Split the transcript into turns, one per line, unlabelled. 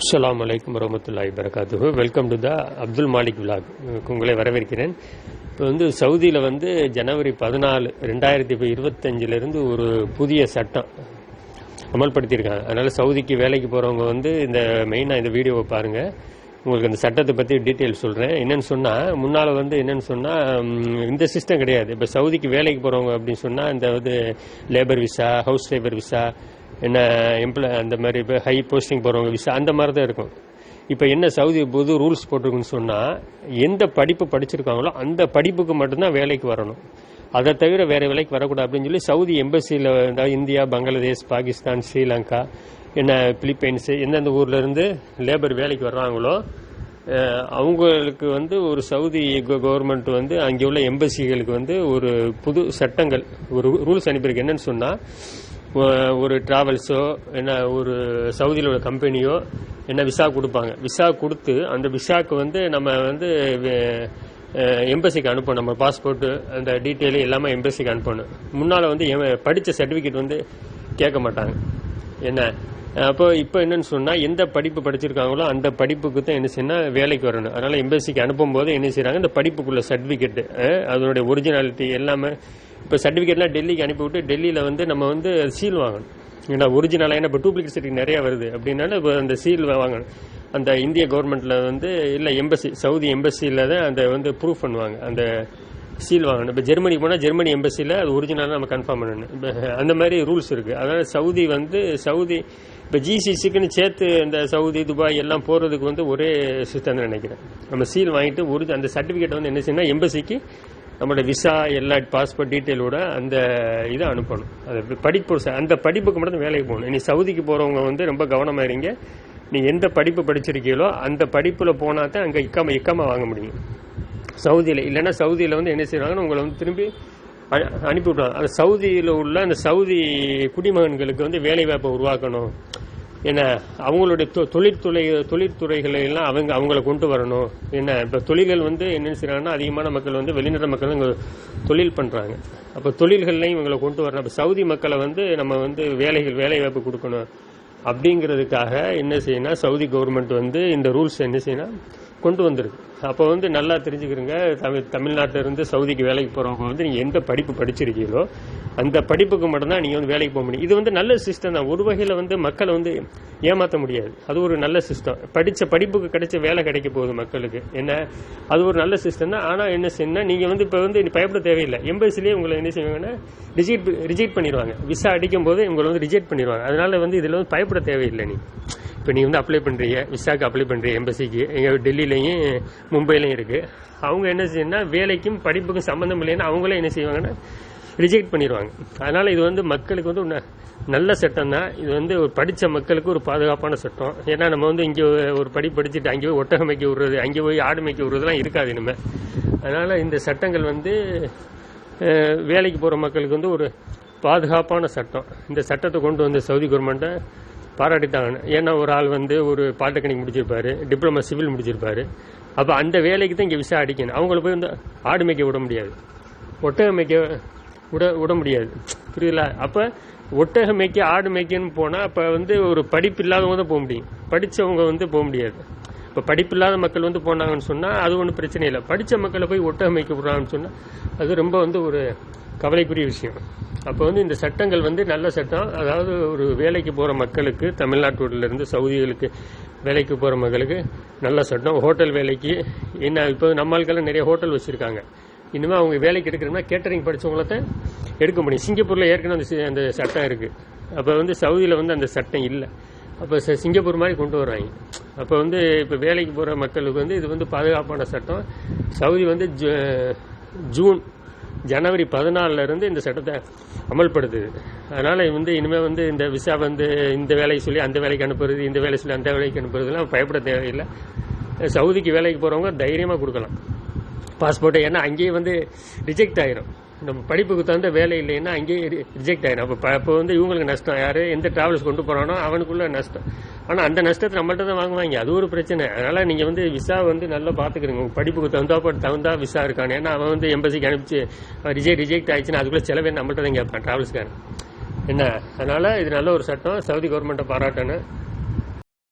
அஸ்லாம் வலைக்கம் வரமத்துல்லாஹி வரகாத்துஹு welcome to the Abdul Malik vlog உங்களை வரவேற்கிறேன். இப்போ வந்து சவுதியில் வந்து ஜனவரி பதினாலு ரெண்டாயிரத்தி இப்போ இருபத்தஞ்சிலேருந்து ஒரு புதிய சட்டம் அமல்படுத்தியிருக்காங்க. அதனால் சவுதிக்கு வேலைக்கு போகிறவங்க வந்து இந்த மெயினாக இந்த வீடியோவை பாருங்கள் உங்களுக்கு அந்த சட்டத்தை பற்றி டீட்டெயில் சொல்கிறேன் என்னென்னு சொன்னால் முன்னால் வந்து என்னென்னு சொன்னால் இந்த சிஸ்டம் கிடையாது. இப்போ சவுதிக்கு வேலைக்கு போகிறவங்க அப்படின்னு சொன்னால் இந்த வந்து labour visa house labour visa என்ன எம்ப்ளாய் அந்த மாதிரி இப்போ ஹை போஸ்டிங் போகிறவங்க விசா அந்த மாதிரி தான் இருக்கும். இப்போ என்ன சவுதி புது ரூல்ஸ் போட்டிருக்குன்னு சொன்னால் எந்த படிப்பு படிச்சிருக்காங்களோ அந்த படிப்புக்கு மட்டும்தான் வேலைக்கு வரணும். அதை தவிர வேறு வேலைக்கு வரக்கூடாது அப்படின்னு சொல்லி சவுதி எம்பசியில் அதாவது இந்தியா பங்களாதேஷ் பாகிஸ்தான் ஸ்ரீலங்கா என்ன பிலிப்பைன்ஸு எந்தெந்த ஊர்லேருந்து லேபர் வேலைக்கு வர்றாங்களோ அவங்களுக்கு வந்து ஒரு சவுதி கவர்மெண்ட் வந்து அங்கே உள்ள எம்பசிகளுக்கு வந்து ஒரு புது சட்டங்கள் ஒரு ரூல்ஸ் அனுப்பியிருக்கு. என்னன்னு சொன்னால் ஒரு ட்ராவல்ஸோ என்ன ஒரு சவுதியில் உள்ள கம்பெனியோ என்ன விசா கொடுப்பாங்க. விசா கொடுத்து அந்த விசாக்கு வந்து நம்ம வந்து எம்பசிக்கு அனுப்பணும். நம்ம பாஸ்போர்ட்டு அந்த டீட்டெயில் எல்லாமே எம்பசிக்கு அனுப்பணும். முன்னால் வந்து படித்த சர்டிஃபிகேட் வந்து கேட்க மாட்டாங்க. என்ன? அப்போ இப்போ என்னன்னு சொன்னால் எந்த படிப்பு படிச்சிருக்காங்களோ அந்த படிப்புக்கு தான் என்ன செய்யணும் வேலைக்கு வரணும். அதனால் எம்பசிக்கு அனுப்பும்போது என்ன செய்கிறாங்க இந்த படிப்புக்குள்ள சர்டிஃபிகேட்டு அதனுடைய ஒரிஜினாலிட்டி எல்லாமே இப்போ சர்டிஃபிகேட்லாம் டெல்லிக்கு அனுப்பிவிட்டு டெல்லியில் வந்து நம்ம வந்து சீல் வாங்கணும். ஏன்னா ஒரிஜினலாக ஏன்னா இப்போ டூப்ளிகேட் சர்டிஃபிகேட் நிறையா வருது. அப்படின்னால இப்போ அந்த சீல் வாங்கணும். அந்த இந்திய கவர்மெண்ட்டில் வந்து இல்லை எம்பசி சவுதி எம்பசியில் தான் அந்த வந்து ப்ரூஃப் பண்ணுவாங்க. அந்த சீல் வாங்கணும். இப்போ ஜெர்மனி போனால் ஜெர்மனி எம்பசியில் அது ஒரிஜினலாக நம்ம கன்ஃபார்ம் பண்ணணும். இப்போ அந்த மாதிரி ரூல்ஸ் இருக்குது அதனால் சவுதி வந்து சவுதி இப்போ ஜிசிசிக்குன்னு சேர்த்து இந்த சவுதி துபாய் எல்லாம் போகிறதுக்கு வந்து ஒரே சிஸ்டம் நினைக்கிறேன். நம்ம சீல் வாங்கிட்டு ஒரு அந்த சர்டிஃபிகேட் வந்து என்ன செய்யணும் எம்பசிக்கு நம்மளோட விசா எல்லா பாஸ்போர்ட் டீட்டெயிலோட அந்த இதை அனுப்பணும். அது படிப்பு அந்த படிப்புக்கு மட்டும் வேலைக்கு போகணும். இனி சவுதிக்கு போகிறவங்க வந்து ரொம்ப கவனமாக இருங்க. நீங்கள் எந்த படிப்பு படிச்சிருக்கீங்களோ அந்த படிப்பில் போனால் தான் அங்கே இக்காம இக்காம வாங்க முடியும். சவுதியில் இல்லைன்னா சவுதியில் வந்து என்ன செய்கிறாங்கன்னு உங்களை வந்து திரும்பி அனுப்பி விட்ருவாங்க அந்த சவுதியில் உள்ள அந்த சவுதி குடிமகன்களுக்கு வந்து வேலைவாய்ப்பை உருவாக்கணும். என்ன அவங்களுடைய தொ- தொழிற்துறை தொழிற்துறைகளை எல்லாம் அவங்க அவங்கள கொண்டு வரணும். என்ன இப்போ தொழில்கள் வந்து என்ன செய்கிறாங்கன்னா அதிகமான மக்கள் வந்து வெளிநாட்டு மக்கள் இங்கே தொழில் பண்ணுறாங்க அப்போ தொழில்கள்லையும் இவங்களை கொண்டு வரணும். அப்போ சவுதி மக்களை வந்து நம்ம வந்து வேலைகள் வேலைவாய்ப்பு கொடுக்கணும். அப்படிங்கிறதுக்காக என்ன செய்யணும் சவுதி கவர்மெண்ட் வந்து இந்த ரூல்ஸ் என்ன செய்யணும் கொண்டு வந்திருக்கு அப்போ வந்து நல்லா தெரிஞ்சுக்கிறங்க தமிழ் தமிழ்நாட்டிலிருந்து சவுதிக்கு வேலைக்கு போகிறவங்க வந்து நீங்கள் எந்த படிப்பு படிச்சிருக்கீங்களோ அந்த படிப்புக்கு மட்டும்தான் நீங்கள் வந்து வேலைக்கு போக முடியும். இது வந்து நல்ல சிஸ்டம் தான். ஒரு வகையில் வந்து மக்களை வந்து ஏமாற்ற முடியாது. அது ஒரு நல்ல சிஸ்டம் படித்த படிப்புக்கு கிடைச்ச வேலை கிடைக்க போகுது மக்களுக்கு. என்ன? அது ஒரு நல்ல சிஸ்டம் தான். ஆனால் என்ன செய்யணும் நீங்கள் வந்து இப்போ வந்து பயப்பட தேவையில்லை. எம்பசிலேயே உங்களை என்ன செய்வாங்கன்னா ரிஜெக்ட் ரிஜெக்ட் பண்ணிடுவாங்க. விசா அடிக்கும் போது உங்களை வந்து ரிஜெக்ட் பண்ணிடுவாங்க. அதனால வந்து இதில் வந்து பயப்பட தேவையில்லை நீ இப்போ நீ வந்து அப்ளை பண்ணுறீங்க விசாக்கு அப்ளை பண்ணுறீங்க எம்பசிக்கு எங்கள் டெல்லியிலையும் மும்பையிலையும் இருக்குது அவங்க என்ன செய்யணும்னா வேலைக்கும் படிப்புக்கும் சம்மந்தம் இல்லைன்னா அவங்களே என்ன செய்வாங்கன்னா ரிஜெக்ட் பண்ணிடுவாங்க அதனால் இது வந்து மக்களுக்கு வந்து ஒன்று நல்ல சட்டம் தான் இது வந்து ஒரு படித்த மக்களுக்கு ஒரு பாதுகாப்பான சட்டம். ஏன்னா நம்ம வந்து இங்கே ஒரு படி படிச்சுட்டு அங்கே போய் ஒட்டகம் மேய்க்க விடுறது அங்கே போய் ஆடு மேய்க்க விடுறதுலாம் இருக்காது இனிமேல் அதனால் இந்த சட்டங்கள் வந்து வேலைக்கு போகிற மக்களுக்கு வந்து ஒரு பாதுகாப்பான சட்டம். இந்த சட்டத்தை கொண்டு வந்த சவுதி கவர்மெண்ட்டை பாராட்டித்தாங்க ஏன்னா ஒரு ஆள் வந்து ஒரு பாலிடெக்னிக் முடிச்சிருப்பாரு டிப்ளமா சிவில் முடிச்சிருப்பாரு. அப்போ அந்த வேலைக்கு தான் இங்கே விசா அடிக்கணும். அவங்கள போய் வந்து ஆடு மேய்க்க விட முடியாது. ஒட்டகம் மேய்க்க விட விட முடியாது. புரியல அப்போ ஒட்டகம் மேய்க்க ஆடு மேய்க்கன்னு போனால் அப்போ வந்து ஒரு படிப்பு இல்லாதவங்க தான் போக முடியும். படித்தவங்க வந்து போக முடியாது. இப்போ படிப்பு இல்லாத மக்கள் வந்து போனாங்கன்னு சொன்னால் அது ஒன்றும் பிரச்சனை இல்லை. படித்த மக்களை போய் ஒட்டகம் மேய்க்க விடுறாங்கன்னு சொன்னால் அது ரொம்ப வந்து ஒரு கவலைக்குரிய விஷயம். அப்போ வந்து இந்த சட்டங்கள் வந்து நல்ல சட்டம். அதாவது ஒரு வேலைக்கு போகிற மக்களுக்கு தமிழ்நாட்டுல இருந்து சவுதிகளுக்கு வேலைக்கு போகிற மக்களுக்கு நல்ல சட்டம். ஹோட்டல் வேலைக்கு என்ன இப்போ நம்மளுக்கெல்லாம் நிறைய ஹோட்டல் வச்சுருக்காங்க. இனிமேல் அவங்க வேலைக்கு எடுக்கிறோம்னா கேட்டரிங் படித்தவங்கள தான் எடுக்க முடியும். சிங்கப்பூரில் ஏற்கனவே அந்த அந்த சட்டம் இருக்குது அப்போ வந்து சவுதியில் வந்து அந்த சட்டம் இல்லை. அப்போ ச- சிங்கப்பூர் மாதிரி கொண்டு வர்றாங்க. அப்போ வந்து இப்போ வேலைக்கு போகிற மக்களுக்கு வந்து இது வந்து பாதுகாப்பான சட்டம். சவுதி வந்து ஜூன் ஜனவரி பதினாலில் இருந்து இந்த சட்டத்தை அமல்படுத்துது அதனால் வந்து இனிமேல் வந்து இந்த விசா வந்து இந்த வேலையை சொல்லி அந்த வேலைக்கு அனுப்புறது இந்த வேலை சொல்லி அந்த வேலைக்கு அனுப்புறதுலாம் பயப்பட தேவையில்லை. சவுதிக்கு வேலைக்கு போகிறவங்க தைரியமாக கொடுக்கலாம். பாஸ்போர்ட்டை ஏன்னா அங்கேயே வந்து ரிஜெக்ட் ஆகிரும் நம்ம படிப்புக்கு தகுந்த வேலை இல்லைன்னா அங்கேயே ரிஜெக்ட் ஆகிடும் அப்போ அப்போ வந்து இவங்களுக்கு நஷ்டம். யார் எந்த ட்ராவல்ஸ் கொண்டு போகிறானோ அவனுக்குள்ள நஷ்டம். ஆனால் அந்த நஷ்டத்தை நம்மள்ட்ட தான் வாங்குவாங்க. அது ஒரு பிரச்சனை. அதனால் நீங்கள் வந்து விசா வந்து நல்லா பார்த்துக்கிறீங்க உங்கள் படிப்புக்கு தகுந்தா தகுந்தா விசா இருக்கானு ஏன்னா அவன் வந்து எம்பசிக்கு அனுப்பிச்சு ரிஜெக்ட் ரிஜெக்ட் ஆயிடுச்சுன்னா அதுக்குள்ளே செலவே நம்மள்ட்ட தான் கேட்பான் ட்ராவல்ஸ்காரன் என்ன? அதனால் இது நல்ல ஒரு சட்டம். சவுதி கவர்மெண்ட்டை பாராட்டணும்.